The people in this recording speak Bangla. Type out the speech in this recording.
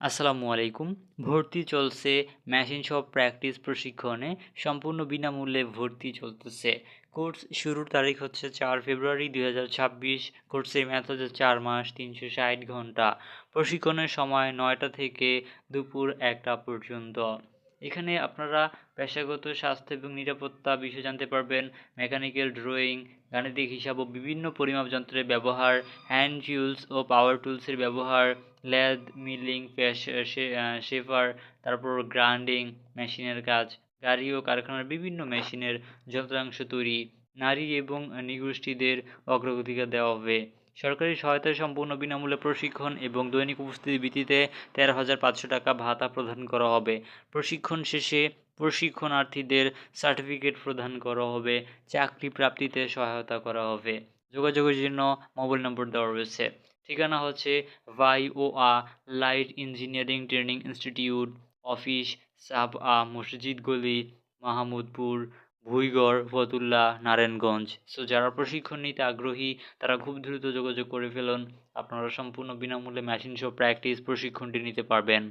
আসসালামু আলাইকুম। ভর্তি চলছে মেশিন শপ প্র্যাকটিস প্রশিক্ষণে সম্পূর্ণ বিনামূল্যে ভর্তি চলতেছে। কোর্স শুরুর তারিখ হচ্ছে চার ফেব্রুয়ারি দুই হাজার ছাব্বিশ। কোর্সের মেয়াদ হচ্ছে চার মাস তিনশো ষাট ঘণ্টা। প্রশিক্ষণের সময় নয়টা থেকে দুপুর একটা পর্যন্ত। এখানে আপনারা পেশাগত স্বাস্থ্য এবং নিরাপত্তা বিষয় জানতে পারবেন। মেকানিক্যাল ড্রয়িং, গাণিতিক হিসাব ও বিভিন্ন পরিমাপ যন্ত্রের ব্যবহার, হ্যান্ড টুলস ও পাওয়ার টুলসের ব্যবহার ল্যাদ মিলিং শেফার, তারপর গ্রাইন্ডিং মেশিনের কাজ, গাড়ি ও কারখানার বিভিন্ন মেশিনের যন্ত্রাংশ তৈরি, নারী এবং নিগোষ্ঠীদের অগ্রগতিকা দেওয়া হবে। সরকারি সহায়তায় সম্পূর্ণ বিনামূল্যে প্রশিক্ষণ এবং দৈনিক উপস্থিতির ভিত্তিতে তেরো হাজার পাঁচশো টাকা ভাতা প্রদান করা হবে। প্রশিক্ষণ শেষে প্রশিক্ষণার্থীদের সার্টিফিকেট প্রদান করা হবে। চাকরি প্রাপ্তিতে সহায়তা করা হবে। যোগাযোগের জন্য মোবাইল নম্বর দেওয়া রয়েছে। ঠিকানা হচ্ছে ভাই ও আ light engineering training institute, office sub আ মসজিদ গলি, মাহমুদপুর ভুইগড়, ফতুল্লা, নারায়ণগঞ্জ। সো যারা প্রশিক্ষণ নিতে আগ্রহী, তারা খুব দ্রুত যোগাযোগ করে ফেলুন। আপনারা সম্পূর্ণ বিনামূল্যে মেশিন সহ প্র্যাকটিস প্রশিক্ষণটি নিতে পারবেন।